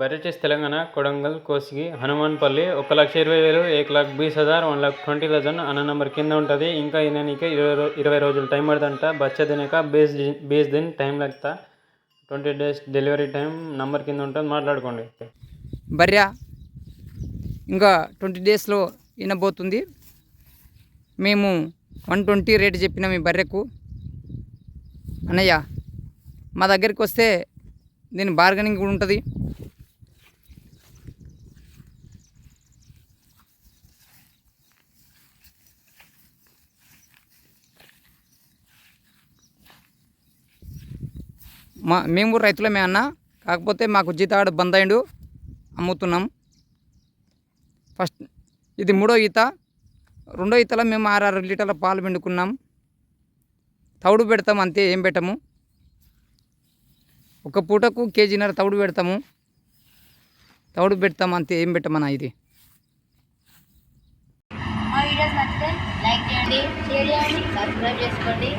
బెర్రిచెస్ తెలంగాణ కొడంగల్ కోసిగి హనుమాన్పల్లి ఒక లక్ష ఇరవై వేలు ఏక్ లాక్ బీస్ హజార్ వన్ లాక్ ట్వంటీ థౌసండ్ అన్న నెంబర్ కింద ఉంటుంది. ఇంకా ఈయనకి ఇరవై రో ఇరవై రోజులు టైం పడుతుందంట. బచ్చ తినక బేస్ బేస్ దిన్ time లెక్తా. Twenty days delivery time number కింద ఉంటుంది. మాట్లాడుకోండి. బర్రె ఇంకా ట్వంటీ డేస్లో వినబోతుంది మేము వన్ ట్వంటీ రేటు చెప్పినాం మీ బర్రెకు. అన్నయ్య మా దగ్గరికి వస్తే దీని బార్గెనింగ్ కూడా ఉంటుంది. మా మేము కూడా రైతులమే అన్న. కాకపోతే మాకు జీతాడు బంద్ అయిండు అమ్ముతున్నాం. ఫస్ట్ ఇది మూడో ఈత. రెండో ఈతలో మేము ఆరు లీటర్ల పాలు పిండుకున్నాం. తౌడు పెడతాం అంతే ఏం పెట్టము. ఒక పూటకు కేజీన్నర తౌడు పెడతాము. తౌడు పెడతాం అంతే ఏం పెట్టమన్నా ఇది. మా వీడియోస్ నచ్చితే లైక్ చేయండి షేర్ చేయండి సబ్స్క్రైబ్ చేసుకోండి.